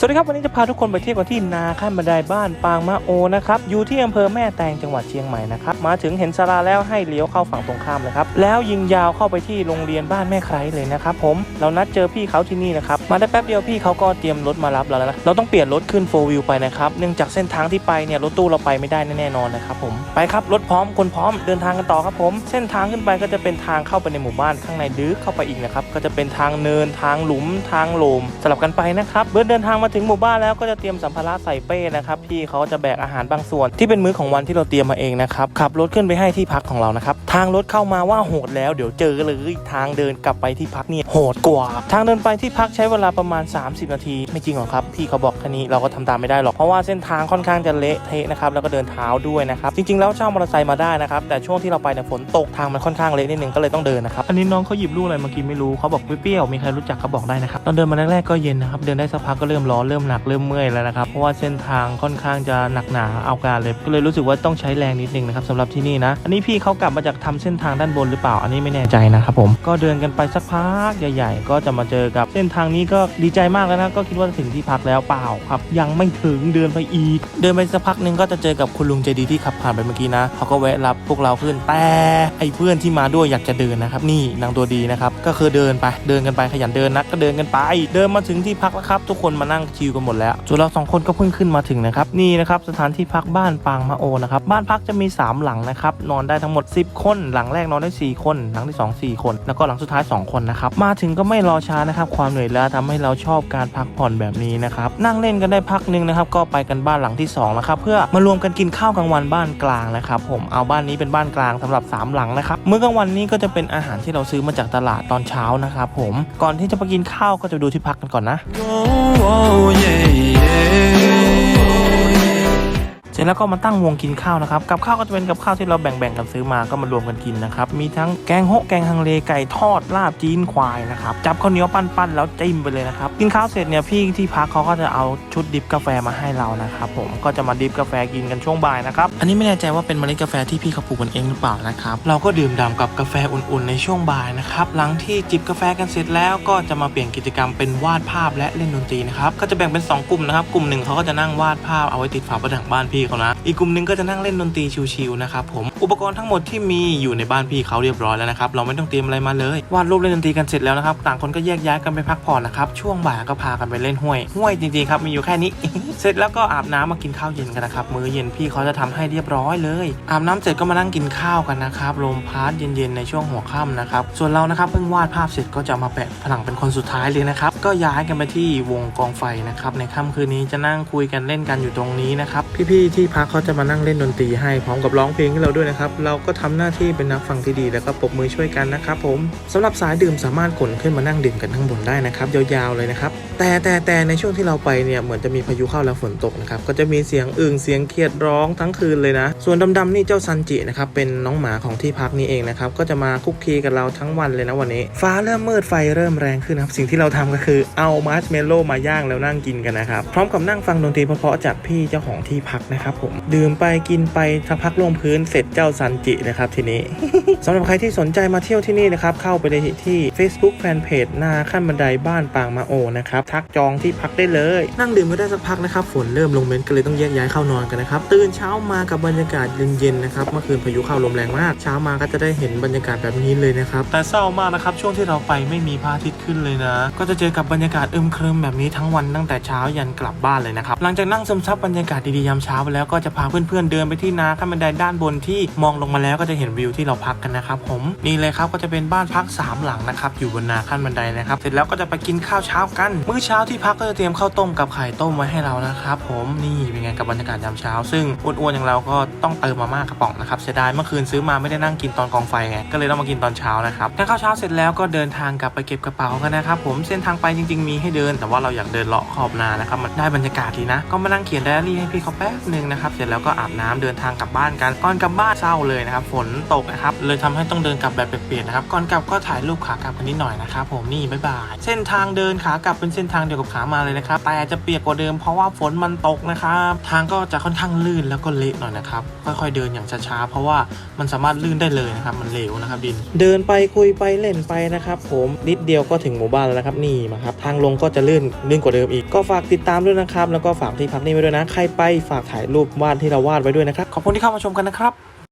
สวัสดีครับ วันนี้จะพาทุกคนไปเที่ยวกันที่นาขั้นบันไดบ้านปางมะโอนะครับ อยู่ที่อำเภอแม่แตงจังหวัดเชียงใหม่นะครับ มาถึงเห็นศาลาแล้วให้เลี้ยวเข้าฝั่งตรงข้ามเลยครับ แล้วยิงยาวเข้าไปที่โรงเรียนบ้านแม่ไครเลยนะครับผม เรานัดเจอพี่เขาที่นี่นะครับ มาได้แป๊บเดียวพี่เขาก็เตรียมรถมารับเราแล้วนะเราต้องเปลี่ยนรถขึ้นโฟวิวไปนะครับ เนื่องจากเส้นทางที่ไปเนี่ยรถตู้เราไปไม่ได้แน่นอนนะครับผม ไปครับรถพร้อมคนพร้อมเดินทางกันต่อครับผม เส้นทางขึ้นไปก็จะเป็นทางเข้าไปในหมู่บ้านข้างในดึกเข้าไปอีกนะครับ ก็จะเป็นทางเนินทางหลุมทางโหลมสลับกันไปนะครับเมื่อเดินทางมาถึงหมู่บ้านแล้วก็จะเตรียมสัมภาระใส่เป้นะครับพี่เขาจะแบกอาหารบางส่วน ที่เป็นมื้อของวันที่เราเตรียมมาเองนะครับขับรถขึ้นไปให้ที่พักของเรานะครับทางรถเข้ามาว่าโหดแล้วเดี๋ยวเจอเลยทางเดินกลับไปที่พักเนี่ยโหดกว่า ทางเดินไปที่พักใช้เวลาประมาณ 30 นาที ไม่จริงหรอกครับพี่เขาบอกแค่นี้เราก็ทำตามไม่ได้หรอกเพราะว่าเส้นทางค่อนข้างจะเละเทะนะครับแล้วก็เดินเท้าด้วยนะครับจริงๆแล้วเช่ามอเตอร์ไซค์มาได้นะครับแต่ช่วงที่เราไปเนี่ยฝนตกทางมันค่อนข้างเละนิดนึงก็เลยต้องเดินนะครับอันนี้น้องเขาหยิบลูกอะไรมากินไม่รู้เขาบอกเปรี้ยวมีใครรู้จักเขาบอกได้นะครับตอนเดินมาแรกๆก็เย็นนะครับเดินได้สักพักก็เริ่มร้อนเริ่มหนักเริ่มเมื่อยแล้วนะครับ เพราะว่าเส้นทางค่อนข้างจะหนักหนาเอาการเลยก็เลยรู้สึกว่าต้องใช้แรงนิดนึงนะครับสำหรับที่นี่นะ อันนี้พี่เขากลับมาจากทำเส้นทางด้านบนหรือเปล่า อันนี้ไม่แน่ใจนะครับผมก็เดินกันไปสักพักใหญ่ๆ ก็จะมาเจอกับเส้นทางนี้ก็ดีใจมากแล้วนะก็คิดว่าถึงที่พักแล้วเปล่าครับ ยังไม่ถึงเดินไปอีก เดินไปสักพักหนึ่งก็จะเจอกับคุณลุงใจดีที่ขับผ่านไปเมื่อกี้นะเขาก็แวะรับพวกเราขึ้นแต่ไอ้เพื่อนที่มาด้วยอยากจะเดินนะครับ นี่นางตัวดีนะครับก็คือเดินไปเดินกันไปขยันเดินนักก็เดินกันไป เดินมาถึงที่พักแล้วครับ ทุกคนมานั่งชิลกันหมดแล้วส่วนเราสองคนก็เพิ่งขึ้นมาถึงนะครับนี่นะครับสถานที่พักบ้านปางมะโอนะครับบ้านพักจะมี 3 หลังนะครับนอนได้ทั้งหมด 10 คน หลังแรกนอนได้ 4 คน หลังที่ 2 4 คน แล้วก็หลังสุดท้าย 2 คนนะครับมาถึงก็ไม่รอช้านะครับความเหนื่อยล้าทำให้เราชอบการพักผ่อนแบบนี้นะครับนั่งเล่นกันได้พักหนึ่งนะครับก็ไปกันบ้านหลังที่2นะครับเพื่อมารวมกันกินข้าวกลางวันบ้านกลางนะครับผมเอาบ้านนี้เป็นบ้านกลางสำหรับ 3 หลังนะครับมื้อกลางวันนี้ก็จะเป็นอาหารที่เราซื้อมาจากตลาดตอนเช้านะครับผมก่อนที่จะไปกินข้าวก็จะดูที่พักกันก่อนนะ Oh, yeah, yeah. เสร็จแล้วก็มาตั้งวงกินข้าวนะครับกับข้าวก็จะเป็นกับข้าวที่เราแบ่งๆกันซื้อมาก็มารวมกันกินนะครับมีทั้งแกงโฮะแกงฮังเลไก่ทอดลาบจีนควายนะครับจับข้าวเหนียวปั้นๆแล้วจิ้มไปเลยนะครับกินข้าวเสร็จเนี่ยพี่ที่พักเขาก็จะเอาชุดดิบกาแฟมาให้เรานะครับผมก็จะมาดิบกาแฟกินกันช่วงบ่ายนะครับอันนี้ไม่แน่ใจว่าเป็นเมล็ดกาแฟที่พี่เขาปลูกกันเองหรือเปล่านะครับเราก็ดื่มด่ำกับกาแฟอุ่นๆในช่วงบ่ายนะครับหลังที่จิบกาแฟกันเสร็จแล้วก็จะมาเปลี่ยนกิจกรรมเป็นวาดภาพและเล่นดนตรีนะครับก็จะแบ่งเป็น 2 กลุ่มนะครับกลุ่มหนึ่งเขาก็จะนั่งวาดภาพเอาไว้ติดฝาผนังบ้านพี่เขานะอีกกลุ่มนึงก็จะนั่งเล่นดนตรีชิวๆนะครับผมอุปกรณ์ทั้งหมดที่มีอยู่ในบ้านพี่เขาเรียบร้อยแล้วนะครับเราไม่ต้องเตรียมอะไรมาเลยวาดรูปเล่นดนตรีกันเสร็จแล้วนะครับต่างคนก็แยกย้ายกันไปพักผ่อนนะครับช่วงบ่ายก็พากันไปเล่นห้วยห้วยจริงๆครับมีอยู่แค่นี้ เสร็จแล้วก็อาบน้ำมากินข้าวเย็นกันนะครับมื้อเย็นพี่เขาจะทำให้เรียบร้อยเลย อาบน้ำเสร็จก็มานั่งกินข้าวกันนะครับลมพัดเย็นๆในช่วงหัวค่ำนะครับส่วนเรานะครับเพิ่งวาดภาพเสร็จก็จะมาแปะผนังเป็นคนสุดท้ายเลยนะครับก็ย้ายกันไปที่วงกองไฟนะครับ ในค่ำคืนนี้จะนั่งคุยกันเล่นกันอยู่ตรงนี้นะครับ พี่ๆที่พักเขาจะมานั่งเล่นดนตรีให้พร้อมกับร้องเพลงให้เราด้วยนะครับ เราก็ทำหน้าที่เป็นนักฟังที่ดีแล้วก็ปรบมือช่วยกันนะครับผมสำหรับสายดื่มสามารถขนขึ้นมานั่งดื่มกันข้างบนได้นะครับยาวๆเลยนะครับแต่แต่แต่ในช่วงที่เราไปเนี่ยเหมือนจะมีพายุเข้าแล้วฝนตกนะครับก็จะมีเสียงอึ่งเสียงเขียดร้องทั้งคืนเลยนะ ส่วนดำๆนี่เจ้าซันจินะครับเป็นน้องหมาของที่พักนี่เองนะครับก็จะมาคุกคีกับเราทั้งวันเลยนะวันนี้ ฟ้าเริ่มมืดไฟเริ่มแรงขึ้นครับสิ่งที่เราทำก็คือเอามาร์ชเมลโล่มาย่างแล้วนั่งกินกันนะครับ พร้อมกับนั่งฟังดนตรีเพราะๆจากพี่เจ้าของที่พักนะครับผม ดื่มไปกินไปสักพักลงพื้นเสร็จเจ้าซันจินะครับทีนี้สำหรับใครที่สนใจมาเที่ยวที่นี่นะครับ เข้าไปได้ที่ Facebook Fanpage นาขั้นบันไดบ้านปางมาโอนะครับทักจองที่พักได้เลย นั่งดื่มก็ได้สักพักนะครับฝนเริ่มลงเม้นก็เลยต้องแยกย้ายเข้านอนกันนะครับตื่นเช้ามากับบรรยากาศเย็นๆนะครับเมื่อคืนพายุเข้าลมแรงมาก เช้ามาก็จะได้เห็นบรรยากาศแบบนี้เลยนะครับแต่เศร้ามากนะครับช่วงที่เราไปไม่มีพระอาทิตย์ขึ้นเลยนะ ก็จะเจอกับบรรยากาศอึมครึมแบบนี้ทั้งวันตั้งแต่เช้ายันกลับบ้านเลยนะครับหลังจากนั่งซึมซับบรรยากาศดีๆยามเช้าไปแล้วก็จะพาเพื่อนๆเดินไปที่นาขั้นบันไดด้านบนที่มองลงมาแล้วก็จะเห็นวิวที่เราพักกันนะครับผมนี่เลยครับก็จะเป็นบ้านพักสามหลังนะครับอยู่บนนาขั้นบันไดนะครับเสร็จแล้วก็จะไปกินข้าวเช้ากัน มื้อเช้าที่พักก็จะเตรียมข้าวต้มกับไข่ต้มไว้ให้เรานะครับผมนี่เป็นไงกับบรรยากาศยามเช้า ซึ่งอ้วนๆอย่างเราก็ต้องเติมมาม่ากระป๋องนะครับเสียดายเมื่อคืนซื้อมาไม่ได้นั่งกินตอนกองไฟไงก็เลยต้องมากินตอนเช้านะครับทานข้าวเช้าเสร็จแล้วก็เดินทางกลับไปเก็บกระเป๋ากันนะครับผมเส้นทางไปจริง ๆ มีให้เดิน แต่ว่าเราอยากเดินเลาะขอบนานะครับมันได้บรรยากาศดีนะ ก็มานั่งเขียนไดอารี่ให้พี่เขาแป๊บหนึ่งนะครับเสร็จแล้วก็อาบน้ำเดินทางกลับบ้านกันก่อนกลับบ้านเศร้าเลยนะครับฝนตกนะครับเลยทำให้ต้องเดินกลับแบบเปียกๆนะครับก่อนกลับก็ถ่ายรูปขากลับกันนิดหน่อยนะครับผมนี่บ๊ายบายเส้นทางเดินขากลับเป็นเส้นทางเดียวกับขามาเลยนะครับแต่จะเปียกกว่าเดิมเพราะว่าฝนมันตกนะครับทางก็จะค่อนข้างลื่นแล้วก็เละหน่อยนะครับค่อยๆเดินอย่างช้าๆเพราะว่ามันสามารถลื่นได้เลยนะครับมันเหลวนะครับดิน เดินไปคุยไปเล่นไปนะครับผมนิดเดียวก็ถึงหมู่บ้านแล้วนะครับนี่มาครับทางลงก็จะลื่นลื่นกว่าเดิมอีกก็ฝากติดตามด้วยนะครับ แล้วก็ฝากที่พักนี่ไว้ด้วยนะ ใครไปฝากถ่ายรูปวาดที่เราวาดไว้ด้วยนะครับ ขอบคุณที่เข้ามาชมกันนะครับ